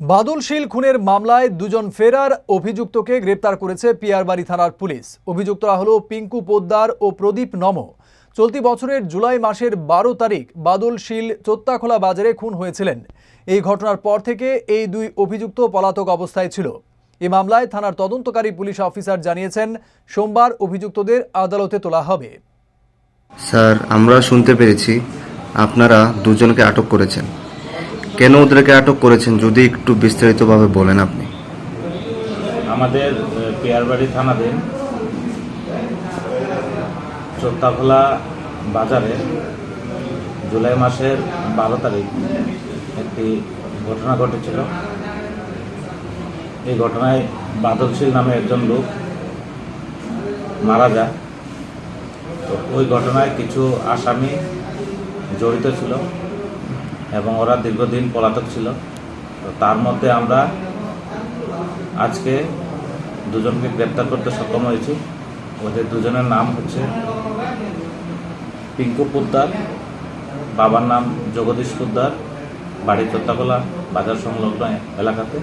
বাদলশীল খুনের মামলায় দুজন ফেরার অভিযুক্তকে গ্রেপ্তার করেছে পিয়ারবাড়ি থানার পুলিশ। অভিযুক্তরা হলো পিঙ্কু পোদ্দার ও প্রদীপ নম। চলতি বছরের জুলাই মাসের বারো তারিখ বাদলশীল চোত্তাখোলা বাজারে খুন হয়েছিলেন। এই ঘটনার পর থেকে এই দুই অভিযুক্ত পলাতক অবস্থায় ছিল। এ মামলায় থানার তদন্তকারী পুলিশ অফিসার জানিয়েছেন, সোমবার অভিযুক্তদের আদালতে তোলা হবে। স্যার, আমরা শুনতে পেরেছি। আপনারা দুজনকে আটক করেছেন। কেন ওদেরকে আটক করেছেন যদি একটু বিস্তারিতভাবে বলেন আপনি? আমাদের পেয়ারবাড়ি থানাতে চোত্তাখোলা বাজারে জুলাই মাসের বারো তারিখ একটি ঘটনা ঘটেছিল। এই ঘটনায় বাদলশীল নামে একজন লোক মারা যায়। তো ওই ঘটনায় কিছু আসামি জড়িত ছিল। এবং ওরা দীর্ঘদিন পলাতক ছিল। তার মধ্যে আমরা আজকে দুজনকে গ্রেপ্তার করতে সক্ষম হয়েছি। ওদের দুজনের নাম হচ্ছে পিঙ্কু পোদ্দার, বাবার নাম জগদীশ পোদ্দার, বাড়ি চোত্তাকোলা বাজার সংলগ্ন এলাকাতে।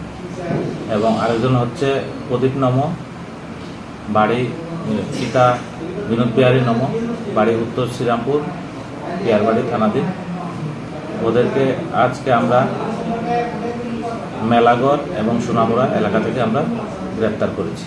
এবং আরেকজন হচ্ছে প্রদীপ নম, বাড়ি পিতা বিনোদ বিহারী নম, বাড়ি উত্তর শ্রীরামপুর, পিয়ারবাড়ি থানাধীন। ওদেরকে আজকে আমরা মেলাগড় এবং সোনামুড়া এলাকা থেকে আমরা গ্রেপ্তার করেছি।